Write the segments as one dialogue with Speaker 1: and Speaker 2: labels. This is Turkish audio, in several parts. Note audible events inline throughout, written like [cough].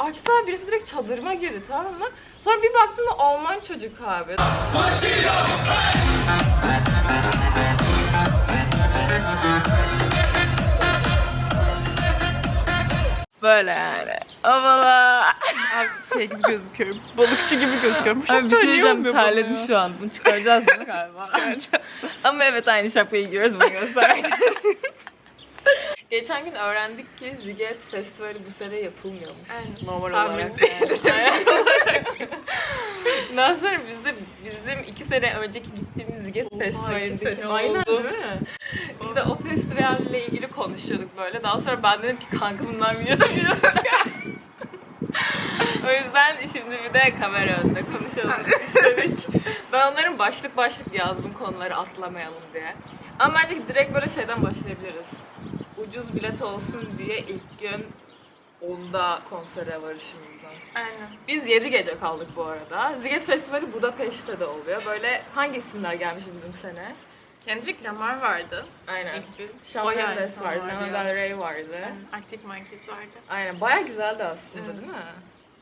Speaker 1: açtılar birisi direkt çadırıma girdi tamam mı? Sonra bir baktım da Alman çocuk abi. Böyle yani. Avala.
Speaker 2: Abi şey gibi gözüküyorum. Balıkçı gibi gözüküyorum. Bu
Speaker 1: Abi bir şey diyeceğim terledim
Speaker 2: ya?
Speaker 1: şu an. Bunu çıkaracağız değil mi galiba? Ama evet aynı şapkayı giyiyoruz bunu göstermek [laughs] Geçen gün öğrendik ki Ziget Festivali bu sene yapılmıyormuş.
Speaker 2: Aynen.
Speaker 1: Normal
Speaker 2: Tahmin
Speaker 1: olarak yani. [laughs] Ondan sonra biz de bizim iki sene önceki gittiğimiz Ziget Festivali'ndeki Aynen
Speaker 2: oldu.
Speaker 1: değil mi? İşte o festivalle ilgili konuşuyorduk böyle. Daha sonra ben dedim ki kanka bunlar videosu çıkar. [laughs] o yüzden şimdi bir de kamera önünde konuşalım istedik. Ben onların başlık başlık yazdım konuları atlamayalım diye. Ama bence direkt böyle şeyden başlayabiliriz. Ucuz bilet olsun diye ilk gün onda konsere varışımızdan.
Speaker 2: Aynen.
Speaker 1: Biz 7 gece kaldık bu arada. Ziget Festivali Budapeşte de oluyor. Böyle hangi isimler gelmişti bizim sene?
Speaker 2: Kendrick Lamar vardı.
Speaker 1: Aynen.
Speaker 2: İlk gün.
Speaker 1: Shawn Mendes vardı, Lana. Del Rey vardı.
Speaker 2: Arctic Monkeys vardı.
Speaker 1: Aynen bayağı güzeldi aslında
Speaker 2: Evet.
Speaker 1: değil mi?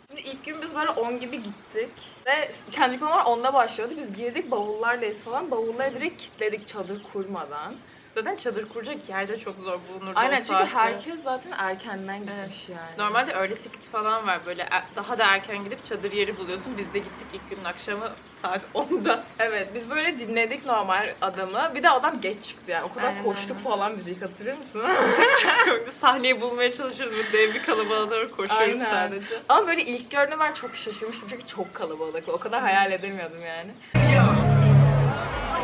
Speaker 1: Şimdi ilk gün biz böyle 10 gibi gittik ve Kendrick Lamar 10'da başlıyordu. Biz girdik bavullardayız falan. Bavulları direkt kilitledik çadır kurmadan.
Speaker 2: Zaten çadır kuracak yer de çok zor bulunurdu
Speaker 1: Aynen
Speaker 2: o
Speaker 1: çünkü
Speaker 2: saatte.
Speaker 1: herkes zaten erkenden gitmiş yani.
Speaker 2: Normalde öğle ticket falan var böyle e- daha da erken gidip çadır yeri buluyorsun. Biz de gittik ilk günün akşamı saat [laughs] 10'da.
Speaker 1: Evet biz böyle dinledik normal adamı. Bir de adam geç çıktı yani. O kadar
Speaker 2: Aynen,
Speaker 1: koştuk
Speaker 2: aynen.
Speaker 1: falan bizi ilk hatırlıyor musun? [laughs]
Speaker 2: Çok komikti. Sahneyi bulmaya çalışıyoruz. Böyle dev bir kalabalığa doğru koşuyoruz
Speaker 1: Aynen.
Speaker 2: sadece.
Speaker 1: Ama böyle ilk gördüğümde ben çok şaşırmıştım çünkü çok kalabalık. O kadar hayal edemiyordum yani.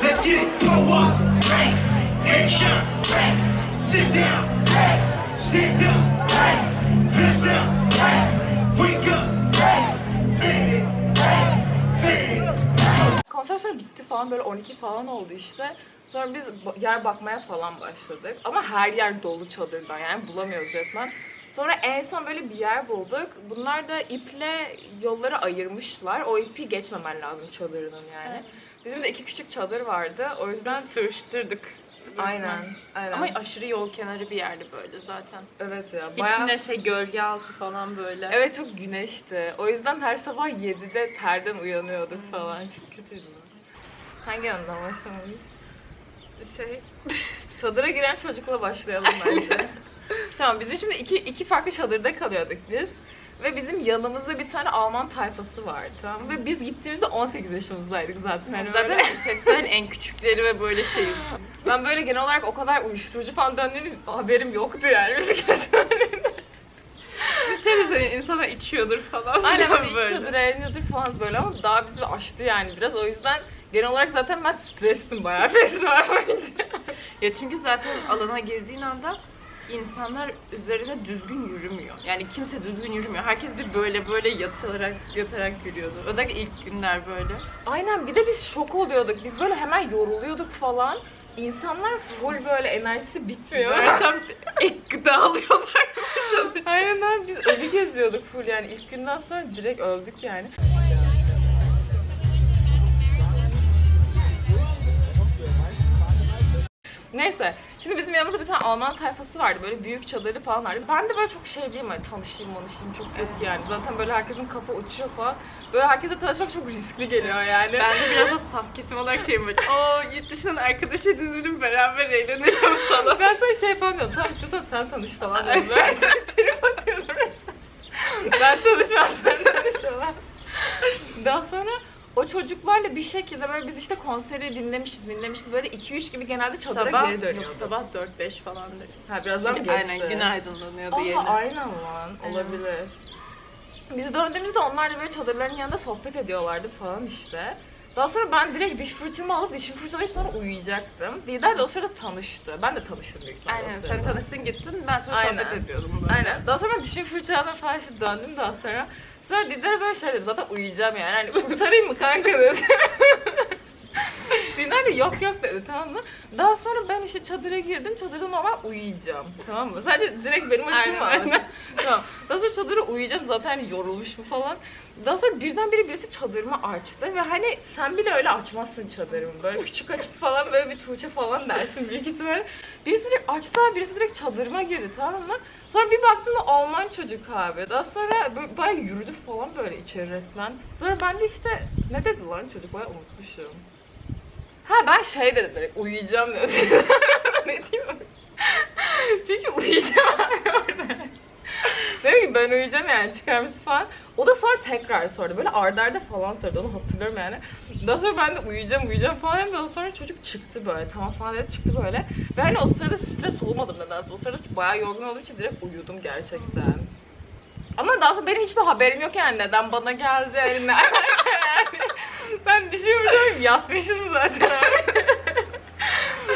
Speaker 3: Let's get it. Pull up. Headshot. Sit down. Stand up. Dress up. Wake up. Fade it. Fade it.
Speaker 1: Konser sonra bitti falan böyle 12 falan oldu işte. Sonra biz yer bakmaya falan başladık. Ama her yer dolu çadırdan yani bulamıyoruz resmen. Sonra en son böyle bir yer bulduk. Bunlar da iple yolları ayırmışlar. O ipi geçmemen lazım çadırının yani. Bizim de iki küçük çadır vardı. O yüzden
Speaker 2: Biz sığıştırdık. Resmen.
Speaker 1: aynen. aynen.
Speaker 2: Ama aşırı yol kenarı bir yerdi böyle zaten.
Speaker 1: evet ya. Bayağı...
Speaker 2: İçinde şey gölge altı falan böyle.
Speaker 1: Evet çok güneşti. O yüzden her sabah 7'de terden uyanıyorduk falan. Çok kötüydü. Hangi yandan başlamalıyız?
Speaker 2: Şey, [laughs]
Speaker 1: Çadıra giren çocukla başlayalım bence. tamam bizim şimdi iki, iki farklı çadırda kalıyorduk biz. Ve bizim yanımızda bir tane Alman tayfası vardı tamam mı? Ve biz gittiğimizde 18 yaşımızdaydık zaten. Hani
Speaker 2: zaten festivalin en küçükleri ve böyle şeyiz.
Speaker 1: ben böyle genel olarak o kadar uyuşturucu falan döndüğünü haberim yoktu yani müzik.
Speaker 2: Bir şey söyleyeyim, insanlar içiyordur falan.
Speaker 1: Aynen
Speaker 2: böyle.
Speaker 1: böyle çadır eğleniyordur falan böyle ama daha bizi aştı yani biraz. O yüzden genel olarak zaten ben strestim bayağı [laughs] festival boyunca.
Speaker 2: Ya çünkü zaten alana girdiğin anda insanlar üzerine düzgün yürümüyor. Yani kimse düzgün yürümüyor. Herkes bir böyle böyle yatarak yatarak yürüyordu. Özellikle ilk günler böyle.
Speaker 1: Aynen bir de biz şok oluyorduk. Biz böyle hemen yoruluyorduk falan. İnsanlar full böyle enerjisi bitmiyor. [laughs]
Speaker 2: Meğersem ek gıda alıyorlar. [laughs]
Speaker 1: Aynen biz ölü geziyorduk full yani ilk günden sonra direkt öldük yani. Neyse. Şimdi bizim yanımızda bir tane Alman tayfası vardı. Böyle büyük çadırı falan vardı. Ben de böyle çok şey değilim hani tanışayım manışayım çok yok yani. Zaten böyle herkesin kafa uçuyor falan. Böyle herkese tanışmak çok riskli geliyor yani.
Speaker 2: Ben de biraz da [laughs] saf kesim olarak şeyim böyle. Oo yurt dışından arkadaş edinelim beraber eğlenelim [laughs] falan.
Speaker 1: Ben sana şey falan diyorum. Tamam istiyorsan sen tanış falan diyorum. Böyle trip atıyorum. [laughs] Ben tanışmam sen tanış falan. Daha sonra o çocuklarla bir şekilde böyle biz işte konseri dinlemişiz, dinlemişiz. Böyle 2-3 gibi genelde çadıra
Speaker 2: sabah,
Speaker 1: geri dönüyorduk.
Speaker 2: yok, sabah 4-5 falandır.
Speaker 1: Ha birazdan geçti.
Speaker 2: Aynen gün aydınlanıyordu
Speaker 1: Aa,
Speaker 2: yeni.
Speaker 1: aynen lan. Olabilir. Biz döndüğümüzde onlar da böyle çadırların yanında sohbet ediyorlardı falan işte. Daha sonra ben direkt diş fırçamı alıp dişimi fırçalayıp sonra uyuyacaktım. Lider de o sırada tanıştı. Ben de tanıştım büyük ihtimalle
Speaker 2: Aynen sen tanıştın gittin ben sonra
Speaker 1: Aynen.
Speaker 2: sohbet ediyordum böyle.
Speaker 1: Aynen. Daha sonra ben dişimi fırçaladım falan işte döndüm daha sonra. Sonra Dindar'a böyle şey dedim zaten uyuyacağım yani. Hani kurtarayım mı kanka dedi. [laughs] Dindar da yok yok dedi tamam mı? Daha sonra ben işte çadıra girdim. Çadırda normal uyuyacağım. Tamam mı? Sadece direkt benim açım vardı. [laughs] tamam. Daha sonra çadıra uyuyacağım zaten hani yorulmuşum falan. Daha sonra birdenbire birisi çadırımı açtı ve hani sen bile öyle açmazsın çadırımı. Böyle küçük açıp falan böyle bir Tuğçe falan dersin büyük ihtimalle. Birisi direkt açtı birisi direkt çadırıma girdi tamam mı? Sonra bir baktım da Alman çocuk abi. Daha sonra bayağı yürüdü falan böyle içeri resmen. Sonra ben de işte ne dedi lan çocuk bayağı unutmuşum. Ha ben şey dedim direkt uyuyacağım [laughs] dedim. ne diyeyim? Çünkü uyuyacağım [laughs] orada. Dedim ki ben uyuyacağım yani çıkar mısın falan. O da sonra tekrar sordu. Böyle ardarda arda falan sordu. Onu hatırlıyorum yani. Daha sonra ben de uyuyacağım uyuyacağım falan dedim. Sonra çocuk çıktı böyle. Tamam falan dedi çıktı böyle. Ve hani o sırada stres olmadım nedense. O sırada bayağı yorgun olduğum için direkt uyudum gerçekten. Ama daha sonra benim hiçbir haberim yok yani neden bana geldi yani alaka yani. Ben düşünmüşüm yatmışım zaten. [laughs]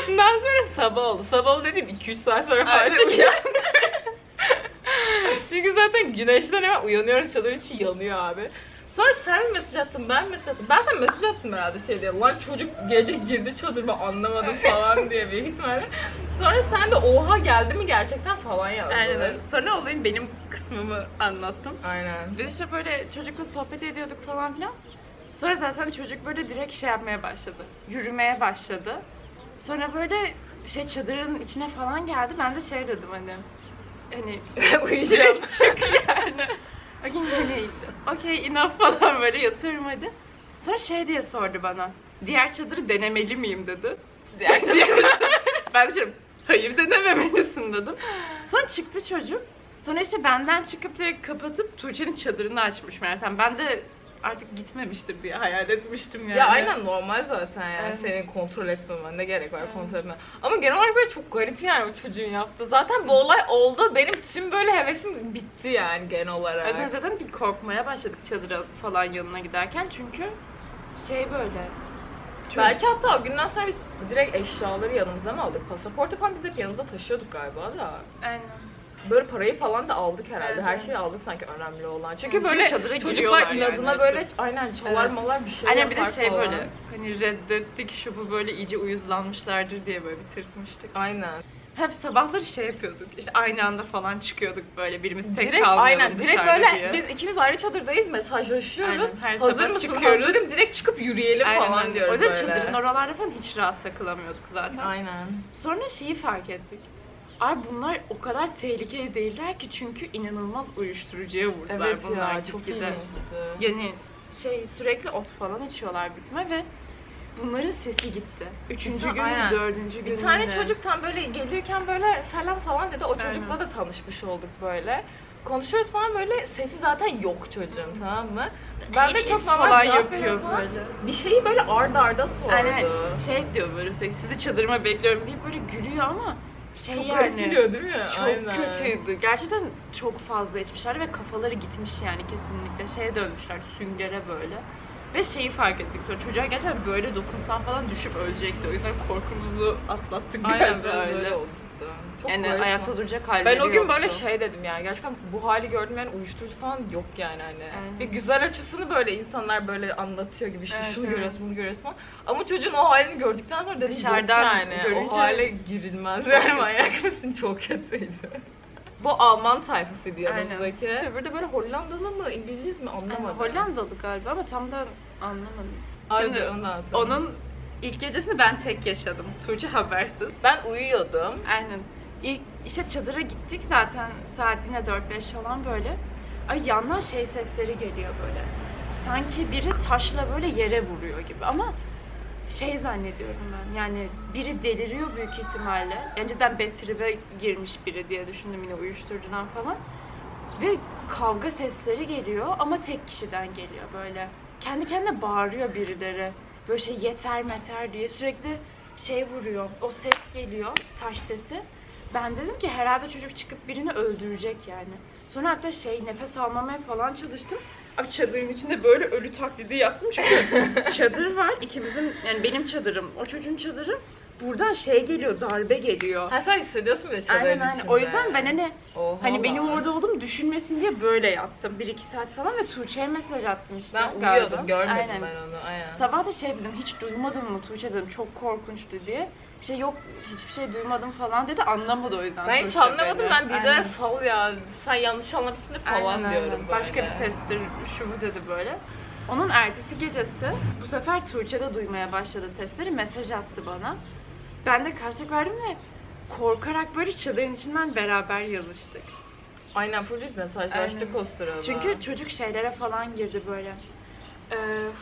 Speaker 1: Ondan sonra sabah oldu. Sabah oldu dediğim 2-3 saat sonra falan çıkıyor. Çünkü zaten güneşten hemen uyanıyoruz çadır içi yanıyor abi. Sonra sen mesaj attın ben mesaj attım. Ben sana mesaj attım herhalde şey diye. Lan çocuk gece girdi çadırıma anlamadım [laughs] falan diye büyük ihtimalle. Sonra sen de oha geldi mi gerçekten falan yazdın.
Speaker 2: Aynen. Sonra olayın benim kısmımı anlattım.
Speaker 1: Aynen.
Speaker 2: Biz işte böyle çocukla sohbet ediyorduk falan filan. Sonra zaten çocuk böyle direkt şey yapmaya başladı. Yürümeye başladı. Sonra böyle şey çadırın içine falan geldi. Ben de şey dedim hani hani [laughs]
Speaker 1: Uyuyacağım.
Speaker 2: çık yani. Okey hani okey enough falan böyle yatıyorum hadi. Sonra şey diye sordu bana. Diğer çadırı denemeli miyim dedi.
Speaker 1: Diğer [laughs] çadır.
Speaker 2: ben de şey, hayır denememelisin dedim. Sonra çıktı çocuk. Sonra işte benden çıkıp direkt kapatıp Tuğçe'nin çadırını açmış meğersem. Ben de artık gitmemiştir diye hayal etmiştim yani.
Speaker 1: Ya aynen normal zaten yani
Speaker 2: Aynen.
Speaker 1: senin kontrol etmemen ne gerek var kontrol etmene. Ama genel olarak böyle çok garip yani o çocuğun yaptığı. Zaten bu olay oldu. Benim tüm böyle hevesim bitti yani genel olarak.
Speaker 2: O yüzden zaten bir korkmaya başladık çadıra falan yanına giderken çünkü şey böyle. çok-
Speaker 1: Belki hatta o günden sonra biz direkt eşyaları yanımıza mı aldık? Pasaportu falan biz hep yanımıza taşıyorduk galiba da.
Speaker 2: Aynen.
Speaker 1: Böyle parayı falan da aldık herhalde.
Speaker 2: Evet,
Speaker 1: Her şeyi aldık sanki önemli olan. Çünkü böyle
Speaker 2: çadıra
Speaker 1: çocuklar inadına
Speaker 2: yani
Speaker 1: böyle aynen çalar
Speaker 2: Evet.
Speaker 1: malar bir şey
Speaker 2: Aynen bir de şey
Speaker 1: falan.
Speaker 2: böyle hani reddettik şu bu böyle iyice uyuzlanmışlardır diye böyle bir tırsmıştık.
Speaker 1: Aynen.
Speaker 2: Hep sabahları şey yapıyorduk. İşte aynı anda falan çıkıyorduk böyle birimiz tek
Speaker 1: direkt
Speaker 2: kalmayalım
Speaker 1: aynen direkt böyle
Speaker 2: diye.
Speaker 1: biz ikimiz ayrı çadırdayız mesajlaşıyoruz.
Speaker 2: Aynen, her
Speaker 1: Hazır
Speaker 2: sabah
Speaker 1: mısın?
Speaker 2: çıkıyoruz.
Speaker 1: Hazırım. Direkt çıkıp yürüyelim
Speaker 2: Aynen,
Speaker 1: falan
Speaker 2: aynen.
Speaker 1: diyoruz
Speaker 2: O yüzden
Speaker 1: böyle.
Speaker 2: çadırın oralarda falan hiç rahat takılamıyorduk zaten.
Speaker 1: Aynen.
Speaker 2: Sonra şeyi fark ettik. Ay bunlar o kadar tehlikeli değiller ki çünkü inanılmaz uyuşturucuya vurdular
Speaker 1: Evet
Speaker 2: bunlar
Speaker 1: ya çok ilginçti.
Speaker 2: Yani şey sürekli ot falan içiyorlar bitme ve bunların sesi gitti. Üçüncü gün
Speaker 1: aynen.
Speaker 2: dördüncü gün
Speaker 1: Bir tane çocuk tam böyle gelirken böyle selam falan dedi. O çocukla
Speaker 2: Aynen.
Speaker 1: da tanışmış olduk böyle. Konuşuyoruz falan böyle sesi zaten yok çocuğun tamam mı? Ben de çok normal
Speaker 2: yapıyor
Speaker 1: falan.
Speaker 2: böyle.
Speaker 1: Bir şeyi böyle arda arda sordu.
Speaker 2: Aynen şey diyor böyle sürekli sizi çadırıma bekliyorum diye böyle gülüyor ama şey
Speaker 1: Çok
Speaker 2: yani.
Speaker 1: gülüyor değil mi?
Speaker 2: Çok
Speaker 1: Aynen.
Speaker 2: kötüydü. Gerçekten çok fazla içmişler ve kafaları gitmiş yani kesinlikle. Şeye dönmüşler süngere böyle. Ve şeyi fark ettik sonra çocuğa gerçekten böyle dokunsan falan düşüp ölecekti. O yüzden korkumuzu atlattık
Speaker 1: Aynen
Speaker 2: galiba öyle.
Speaker 1: öyle oldu. Çok
Speaker 2: Yani
Speaker 1: garip
Speaker 2: ayakta duracak halleri
Speaker 1: Ben o gün
Speaker 2: yoktu.
Speaker 1: böyle şey dedim yani gerçekten bu hali gördüm yani uyuşturucu falan yok yani hani.
Speaker 2: Aynen.
Speaker 1: Bir güzel açısını böyle insanlar böyle anlatıyor gibi işte
Speaker 2: Evet,
Speaker 1: şunu
Speaker 2: evet.
Speaker 1: görüyorsun bunu görüyorsun falan. Ama çocuğun o halini gördükten sonra dedim
Speaker 2: Dışarıdan
Speaker 1: yani
Speaker 2: görünce-
Speaker 1: o hale girilmez yani manyak mısın çok kötüydü. [laughs] Bu Alman tayfasıydı
Speaker 2: Aynen.
Speaker 1: yanımızdaki. Öbürü de böyle Hollandalı mı İngiliz mi anlamadım.
Speaker 2: Hollandalı galiba ama tam da anlamadım. Şimdi
Speaker 1: ondan sonra.
Speaker 2: onun ilk gecesini ben tek yaşadım. Tuğçe habersiz.
Speaker 1: ben uyuyordum.
Speaker 2: Aynen. İlk işte çadıra gittik zaten saat yine 4-5 falan böyle. Ay yandan şey sesleri geliyor böyle. Sanki biri taşla böyle yere vuruyor gibi ama şey zannediyorum ben yani biri deliriyor büyük ihtimalle. Önceden bad trip'e girmiş biri diye düşündüm yine uyuşturucudan falan. Ve kavga sesleri geliyor ama tek kişiden geliyor böyle. Kendi kendine bağırıyor birileri. Böyle şey yeter meter diye sürekli şey vuruyor. O ses geliyor, taş sesi. Ben dedim ki herhalde çocuk çıkıp birini öldürecek yani. Sonra hatta şey nefes almamaya falan çalıştım. Abi çadırın içinde böyle ölü taklidi yaptım çünkü [laughs] çadır var ikimizin yani benim çadırım, o çocuğun çadırı. Buradan şey geliyor, darbe geliyor.
Speaker 1: Ha sen hissediyorsun bir de çadırın
Speaker 2: Aynen aynen.
Speaker 1: içinde.
Speaker 2: O yüzden ben hani
Speaker 1: Oha
Speaker 2: Hani benim
Speaker 1: lan.
Speaker 2: orada olduğumu düşünmesin diye böyle yattım. 1-2 saat falan ve Tuğçe'ye mesaj attım işte.
Speaker 1: Ben uyuyordum görmedim
Speaker 2: Aynen.
Speaker 1: ben onu aynen.
Speaker 2: Sabah da şey dedim hiç duymadın mı Tuğçe dedim çok korkunçtu diye. İşte yok hiçbir şey duymadım falan dedi anlamadı o yüzden
Speaker 1: Ben hiç
Speaker 2: Tuğçe
Speaker 1: anlamadım
Speaker 2: beni.
Speaker 1: ben
Speaker 2: Aynen.
Speaker 1: sal ya sen yanlış anlamışsın falan
Speaker 2: Aynen, aynen.
Speaker 1: diyorum böyle.
Speaker 2: Başka bir sestir şu bu dedi böyle. Onun ertesi gecesi bu sefer Tuğçe de duymaya başladı sesleri mesaj attı bana. Ben de karşılık verdim ve korkarak böyle çadırın içinden beraber yazıştık.
Speaker 1: Aynen full biz mesajlaştık
Speaker 2: Aynen.
Speaker 1: o sırada.
Speaker 2: Çünkü çocuk şeylere falan girdi böyle. Ee,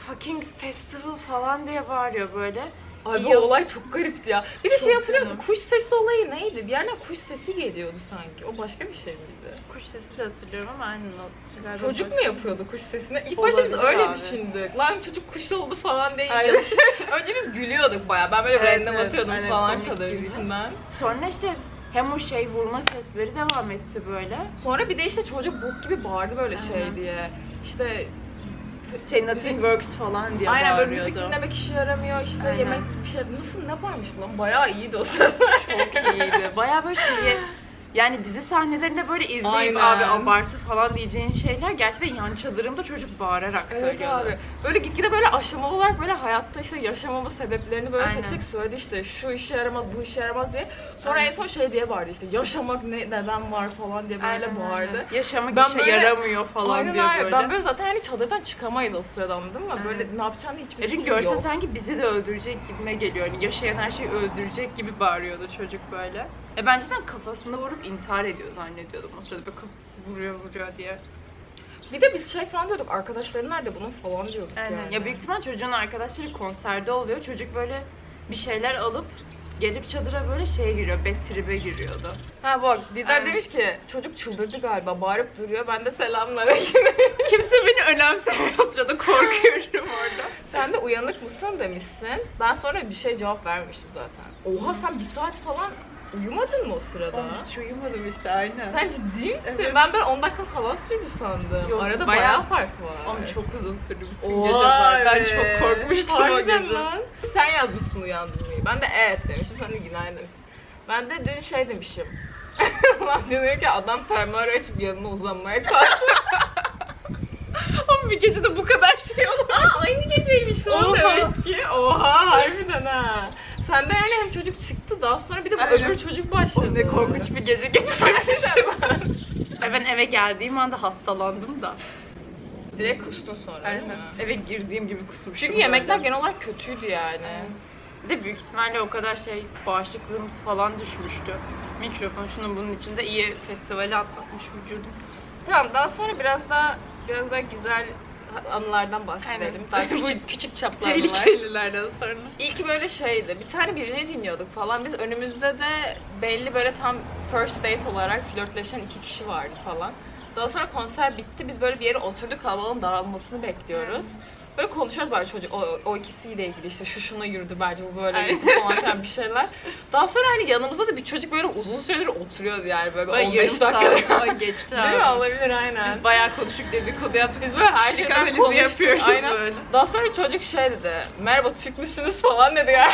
Speaker 2: fucking festival falan diye bağırıyor böyle.
Speaker 1: Ay bu olay çok garipti ya. Bir de şey hatırlıyor musun? Kuş sesi olayı neydi? Bir yerden kuş sesi geliyordu sanki. O başka bir şey miydi?
Speaker 2: Kuş sesi de hatırlıyorum ama aynen o. galiba
Speaker 1: Çocuk mu
Speaker 2: başka-
Speaker 1: yapıyordu kuş sesini? İlk başta biz
Speaker 2: Olabilir
Speaker 1: öyle
Speaker 2: abi.
Speaker 1: düşündük. Lan çocuk kuş oldu falan değil.
Speaker 2: Aynen. [laughs]
Speaker 1: Önce biz gülüyorduk baya. Ben böyle
Speaker 2: Evet,
Speaker 1: random
Speaker 2: evet.
Speaker 1: atıyordum
Speaker 2: Aynen,
Speaker 1: falan
Speaker 2: komik
Speaker 1: çadırın
Speaker 2: gibi.
Speaker 1: içinden.
Speaker 2: Sonra işte hem o şey vurma sesleri devam etti böyle.
Speaker 1: Sonra bir de işte çocuk bok gibi bağırdı böyle şey
Speaker 2: Aynen.
Speaker 1: diye. İşte
Speaker 2: Şey nothing works falan diye
Speaker 1: Aynen böyle
Speaker 2: bağırıyordu.
Speaker 1: müzik dinlemek işe yaramıyor işte
Speaker 2: Aynen.
Speaker 1: yemek bir şey nasıl ne varmış lan bayağı iyiydi o sırada.
Speaker 2: Çok iyiydi. Baya böyle şeyi yani dizi sahnelerinde böyle izleyip
Speaker 1: Aynen.
Speaker 2: abi abartı falan diyeceğin şeyler gerçekten yan çadırımda çocuk bağırarak
Speaker 1: Evet
Speaker 2: söylüyordu.
Speaker 1: abi. Böyle gitgide böyle aşamalı olarak böyle hayatta işte yaşamama sebeplerini böyle tek
Speaker 2: Aynen.
Speaker 1: tek söyledi işte şu işe yaramaz bu işe yaramaz diye. Sonra
Speaker 2: Aynen.
Speaker 1: en son şey diye bağırdı işte yaşamak ne neden var falan diye böyle
Speaker 2: Aynen,
Speaker 1: bağırdı.
Speaker 2: Yaşamak
Speaker 1: Ben
Speaker 2: işe
Speaker 1: böyle-
Speaker 2: yaramıyor falan
Speaker 1: Aynen
Speaker 2: diye
Speaker 1: abi.
Speaker 2: böyle.
Speaker 1: Ben böyle zaten hani çadırdan çıkamayız o sırada anladın mı?
Speaker 2: Aynen.
Speaker 1: Böyle ne yapacağını hiçbir
Speaker 2: E çünkü
Speaker 1: fikrim
Speaker 2: görse
Speaker 1: yok.
Speaker 2: sanki bizi de öldürecek gibime geliyor. Hani yaşayan her şeyi öldürecek gibi bağırıyordu çocuk böyle. E ben cidden kafasını vurup intihar ediyor zannediyordum o sırada. Böyle vuruyor vuruyor diye.
Speaker 1: Bir de biz şey falan diyorduk arkadaşları nerede bunun falan diyorduk
Speaker 2: Aynen.
Speaker 1: yani.
Speaker 2: Ya büyük ihtimal çocuğun arkadaşları konserde oluyor. Çocuk böyle bir şeyler alıp gelip çadıra böyle şeye giriyor. Bad trip'e giriyordu.
Speaker 1: Ha bak Didar
Speaker 2: Aynen.
Speaker 1: demiş ki çocuk çıldırdı galiba bağırıp duruyor. Ben de selamünaleyküm. [laughs]
Speaker 2: Kimse beni önemsemiyor o sırada korkuyorum orada.
Speaker 1: Sen de uyanık mısın demişsin. Ben sonra bir şey cevap vermiştim zaten. Oha sen bir saat falan uyumadın mı o sırada?
Speaker 2: Hiç uyumadım işte aynen.
Speaker 1: Sen ciddi misin?
Speaker 2: Evet.
Speaker 1: Ben böyle 10 dakika falan sürdü sandım.
Speaker 2: Yok,
Speaker 1: Arada
Speaker 2: bayağı-
Speaker 1: bayağı, fark var.
Speaker 2: Oğlum çok uzun sürdü bütün
Speaker 1: Oha
Speaker 2: gece var. Ben
Speaker 1: be.
Speaker 2: çok korkmuştum o
Speaker 1: Harbiden
Speaker 2: gece.
Speaker 1: lan. Sen yazmışsın uyandırmayı. Ben de evet demişim. Sen de günaydın demişsin. Ben de dün şey demişim. [laughs] Lan diyor ki adam fermuarı açıp yanına uzanmaya kalktı. [laughs]
Speaker 2: Oğlum bir gecede bu kadar şey olur.
Speaker 1: Aa aynı geceymiş lan
Speaker 2: Oha.
Speaker 1: demek ki. Oha harbiden ha. Sende yani hem çocuk çıktı daha sonra bir de bu
Speaker 2: Aynen.
Speaker 1: öbür çocuk başladı.
Speaker 2: Ne korkunç bir gece geçirmişim. [laughs] E ben eve geldiğim anda hastalandım da.
Speaker 1: Direkt kustun sonra değil mi?
Speaker 2: Eve girdiğim gibi kusmuştum.
Speaker 1: Çünkü yemekler genel olarak kötüydü yani.
Speaker 2: Bir de büyük ihtimalle o kadar şey bağışıklığımız falan düşmüştü. Mikrofon şunun bunun içinde iyi festivali atlatmış vücudum.
Speaker 1: Tamam daha sonra biraz daha biraz daha güzel anılardan bahsedelim.
Speaker 2: Aynen.
Speaker 1: Daha [laughs] küçük küçük çaplı anılar.
Speaker 2: Tehlikelilerden sonra.
Speaker 1: İlk böyle şeydi. Bir tane birini dinliyorduk falan. Biz önümüzde de belli böyle tam first date olarak flörtleşen iki kişi vardı falan. Daha sonra konser bitti. Biz böyle bir yere oturduk. Kalabalığın daralmasını bekliyoruz. Böyle konuşuyoruz böyle çocuk o, o ikisiyle ilgili işte şu şuna yürüdü bence bu böyle
Speaker 2: Aynen.
Speaker 1: gitti falan filan bir şeyler. Daha sonra hani yanımızda da bir çocuk böyle uzun süredir oturuyordu yani böyle
Speaker 2: Ay
Speaker 1: 15
Speaker 2: yarım
Speaker 1: dakika.
Speaker 2: geçti
Speaker 1: Değil mi?
Speaker 2: abi.
Speaker 1: Olabilir aynen.
Speaker 2: Biz bayağı konuştuk dedikodu yaptık.
Speaker 1: Biz böyle her şeyden
Speaker 2: analizi
Speaker 1: konuştuk.
Speaker 2: yapıyoruz
Speaker 1: Aynen.
Speaker 2: böyle.
Speaker 1: Daha sonra çocuk şey dedi. Merhaba Türk müsünüz falan dedi ya.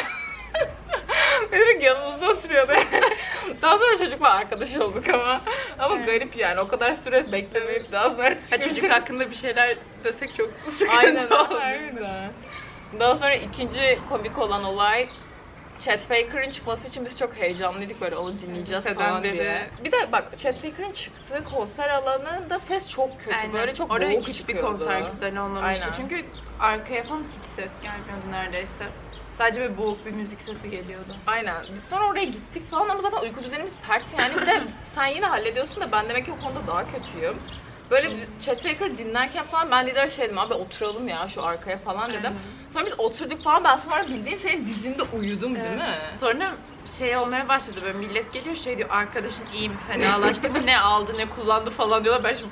Speaker 1: [laughs] Dedik yanımızda oturuyordu. Daha sonra çocukla arkadaş olduk ama. Ama
Speaker 2: Evet.
Speaker 1: garip yani. O kadar süre beklemeyip daha sonra
Speaker 2: Ha, çocuk
Speaker 1: çıkıyorsun.
Speaker 2: hakkında bir şeyler desek çok sıkıntı
Speaker 1: Aynen
Speaker 2: olur.
Speaker 1: harbiden. Daha sonra ikinci komik olan olay Chet Faker'ın çıkması için biz çok heyecanlıydık böyle onu dinleyeceğiz
Speaker 2: Liseden
Speaker 1: falan
Speaker 2: beri.
Speaker 1: diye. Bir de bak Chet Faker'ın çıktığı konser alanında ses çok kötü.
Speaker 2: Aynen.
Speaker 1: Böyle çok
Speaker 2: Oraya
Speaker 1: boğuk
Speaker 2: hiçbir
Speaker 1: çıkıyordu.
Speaker 2: konser güzel olmamıştı.
Speaker 1: Aynen.
Speaker 2: Çünkü arkaya falan hiç ses gelmiyordu neredeyse. Sadece böyle boğuk bir müzik sesi geliyordu.
Speaker 1: Aynen. Biz sonra oraya gittik falan ama zaten uyku düzenimiz pert yani. Bir de [laughs] sen yine hallediyorsun da ben demek ki o konuda daha kötüyüm. Böyle Chet Faker dinlerken falan ben Lider'e şey dedim abi oturalım ya şu arkaya falan dedim. Sonra biz oturduk falan ben sonra bildiğin senin dizinde uyudum değil mi?
Speaker 2: Sonra şey olmaya başladı böyle millet geliyor şey diyor arkadaşın iyi mi fenalaştı mı ne aldı ne kullandı falan diyorlar ben şimdi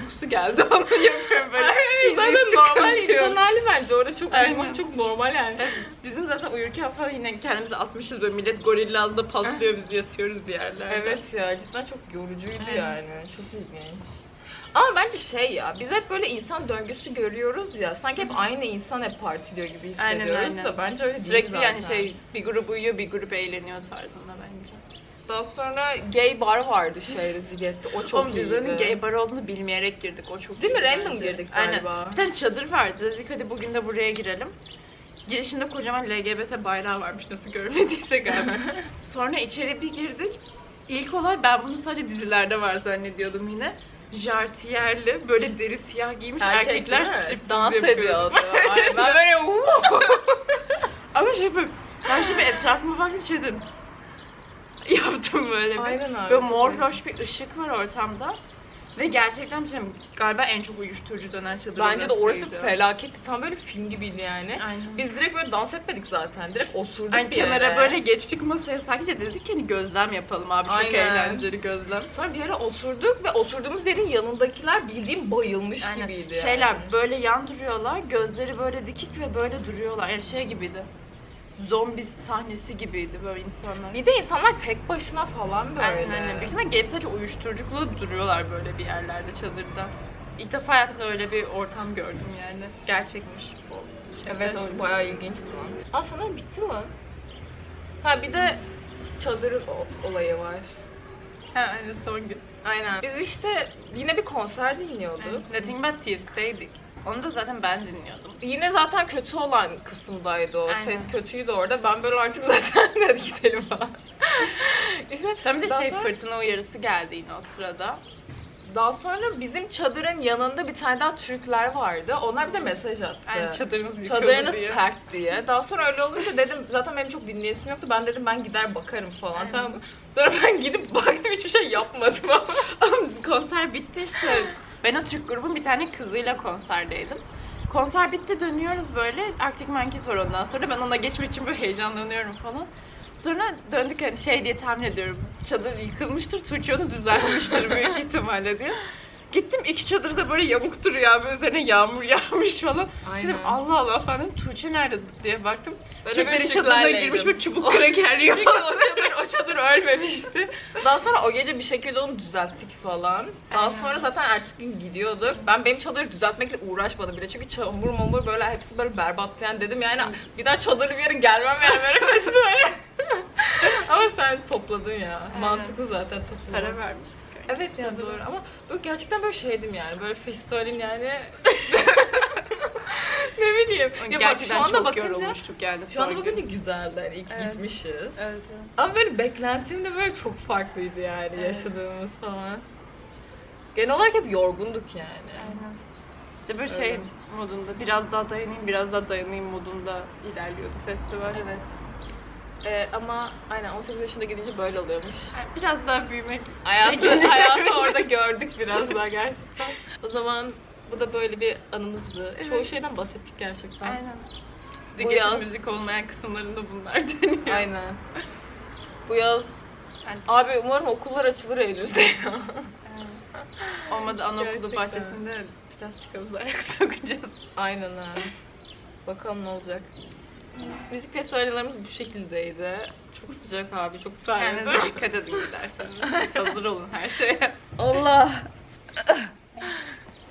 Speaker 2: uykusu geldi onu [laughs] yapıyorum böyle.
Speaker 1: Zaten normal insan hali bence orada çok
Speaker 2: Aynen.
Speaker 1: uyumak çok normal yani.
Speaker 2: Bizim zaten uyurken falan yine kendimizi atmışız böyle millet gorilla ağzında patlıyor biz yatıyoruz bir yerlerde.
Speaker 1: Evet ya cidden çok yorucuydu yani. Çok ilginç. Ama bence şey ya, biz hep böyle insan döngüsü görüyoruz ya. Sanki hep aynı insan hep partiliyor gibi
Speaker 2: Aynen,
Speaker 1: hissediyoruz
Speaker 2: aynen.
Speaker 1: da bence öyle değil
Speaker 2: Sürekli
Speaker 1: zaten.
Speaker 2: yani şey bir grup uyuyor bir grup eğleniyor tarzında bence.
Speaker 1: Daha sonra gay bar vardı şehri Ziget'te. O çok
Speaker 2: Oğlum biz
Speaker 1: iyiydi.
Speaker 2: onun gay bar olduğunu bilmeyerek girdik. O çok
Speaker 1: Değil mi?
Speaker 2: iyiydi
Speaker 1: Random
Speaker 2: bence.
Speaker 1: girdik
Speaker 2: Aynen.
Speaker 1: galiba.
Speaker 2: Bir tane çadır vardı. Dedik hadi bugün de buraya girelim. Girişinde kocaman LGBT bayrağı varmış nasıl görmediyse galiba. [laughs] Sonra içeri bir girdik. İlk olay ben bunu sadece dizilerde var zannediyordum yine. Jartiyerli böyle deri siyah giymiş
Speaker 1: Erkek
Speaker 2: erkekler
Speaker 1: değil mi?
Speaker 2: strip
Speaker 1: dans ediyordu. Aynen. Ben böyle "Uuu!" [laughs]
Speaker 2: Ama şey böyle ben şimdi etrafıma baktım şey dedim. [laughs] Yaptım böyle bir.
Speaker 1: Aynen abi,
Speaker 2: Böyle
Speaker 1: çok
Speaker 2: mor
Speaker 1: iyi.
Speaker 2: loş bir ışık var ortamda. Ve gerçekten bir şey mi? galiba en çok uyuşturucu dönen çadır
Speaker 1: Bence de orası
Speaker 2: orasıydı.
Speaker 1: felaketti. Tam böyle film gibiydi yani.
Speaker 2: Aynen.
Speaker 1: Biz direkt böyle dans etmedik zaten. Direkt oturduk
Speaker 2: Hani
Speaker 1: bir yere.
Speaker 2: böyle geçtik masaya sadece dedik ki hani gözlem yapalım abi çok
Speaker 1: Aynen.
Speaker 2: eğlenceli gözlem.
Speaker 1: Sonra bir yere oturduk ve oturduğumuz yerin yanındakiler bildiğim bayılmış
Speaker 2: Aynen.
Speaker 1: gibiydi.
Speaker 2: Şeyler
Speaker 1: yani.
Speaker 2: böyle yan duruyorlar, gözleri böyle dikik ve böyle duruyorlar. Yani şey gibiydi. Zombi sahnesi gibiydi böyle insanlar.
Speaker 1: Bir de insanlar tek başına falan böyle.
Speaker 2: Aynen. Büyük ihtimalle gelip sadece uyuşturucuklu duruyorlar böyle bir yerlerde çadırda. İlk defa hayatımda öyle bir ortam gördüm yani. Gerçekmiş bu.
Speaker 1: Evet o bayağı ilginçti lan. Aa sana bitti mi? Ha bir de çadırın o- olayı var.
Speaker 2: Ha aynen son gün.
Speaker 1: Aynen. Biz işte yine bir konser dinliyorduk.
Speaker 2: Nothing But Thieves'teydik. Onu da zaten ben dinliyordum.
Speaker 1: Yine zaten kötü olan kısımdaydı o.
Speaker 2: Aynen.
Speaker 1: Ses kötüydü orada. Ben böyle artık [laughs] zaten hadi gidelim falan. işte
Speaker 2: Sonra bir de şey
Speaker 1: sonra-
Speaker 2: fırtına uyarısı geldi yine o sırada.
Speaker 1: Daha sonra bizim çadırın yanında bir tane daha Türkler vardı. Onlar bize mesaj attı.
Speaker 2: Yani çadırınız yıkıldı
Speaker 1: Çadırınız
Speaker 2: diye.
Speaker 1: pert diye. Daha sonra öyle olunca dedim zaten benim çok dinleyesim yoktu. Ben dedim ben gider bakarım falan
Speaker 2: Aynen.
Speaker 1: tamam mı? Sonra ben gidip baktım hiçbir şey yapmadım ama.
Speaker 2: konser bitti işte. [laughs] Ben o Türk grubun bir tane kızıyla konserdeydim. Konser bitti dönüyoruz böyle. Arctic Monkeys var ondan sonra. Ben ona geçmek için böyle heyecanlanıyorum falan. Sonra döndük hani şey diye tahmin ediyorum. Çadır yıkılmıştır, Tuğçe onu düzeltmiştir büyük [laughs] ihtimalle diye. Gittim iki çadır da böyle yamuk duruyor abi üzerine yağmur yağmış falan.
Speaker 1: Aynen.
Speaker 2: Dedim Allah Allah falan Tuğçe nerede diye baktım.
Speaker 1: Ben öbür
Speaker 2: çadırına girmiş böyle çubuk kraker yiyor.
Speaker 1: Çünkü o çadır, o çadır ölmemişti. Daha sonra o gece bir şekilde onu düzelttik falan. Daha
Speaker 2: Aynen.
Speaker 1: sonra zaten ertesi gün gidiyorduk. Ben benim çadırı düzeltmekle uğraşmadım bile. Çünkü çamur mamur böyle hepsi böyle berbattı yani dedim yani bir daha çadırlı bir yere gelmem yani böyle kaçtı böyle. [laughs] ama sen topladın ya.
Speaker 2: Aynen.
Speaker 1: Mantıklı zaten toplamak.
Speaker 2: Para vermiştik.
Speaker 1: Evet ya doğru ama böyle gerçekten böyle şeydim yani böyle festivalin yani [laughs] ne bileyim. Ya bak,
Speaker 2: Gerçekten
Speaker 1: şu anda
Speaker 2: çok
Speaker 1: bakınca,
Speaker 2: yorulmuştuk yani
Speaker 1: Şu anda bakınca güzeldi hani ilk
Speaker 2: Evet.
Speaker 1: gitmişiz.
Speaker 2: Evet, evet.
Speaker 1: Ama böyle beklentim de böyle çok farklıydı yani
Speaker 2: Evet.
Speaker 1: yaşadığımız falan. Genel olarak hep yorgunduk yani.
Speaker 2: Aynen. İşte böyle şey
Speaker 1: Öyle.
Speaker 2: modunda biraz daha dayanayım biraz daha dayanayım modunda ilerliyordu festival.
Speaker 1: Evet. Ee, ama aynen 18 yaşında gidince böyle oluyormuş.
Speaker 2: Biraz daha büyümek.
Speaker 1: Hayatı, hayatı [laughs] orada gördük biraz daha gerçekten. O zaman bu da böyle bir anımızdı. Çoğu
Speaker 2: Evet.
Speaker 1: şeyden bahsettik gerçekten.
Speaker 2: Aynen.
Speaker 1: Bu yaz-
Speaker 2: müzik olmayan kısımlarında bunlar [laughs] dönüyor.
Speaker 1: Aynen. Bu yaz
Speaker 2: Yani-
Speaker 1: Abi umarım okullar açılır Eylül'de ya.
Speaker 2: Olmadı anaokulu
Speaker 1: Gerçekten.
Speaker 2: bahçesinde plastik havuza ayak [laughs] sokacağız.
Speaker 1: Aynen ha. Bakalım ne olacak. Müzik festivallerimiz bu şekildeydi. Çok sıcak abi, çok
Speaker 2: Kendinize
Speaker 1: terledim. [laughs]
Speaker 2: dikkat edin giderseniz. Hazır olun her şeye.
Speaker 1: Allah! [laughs]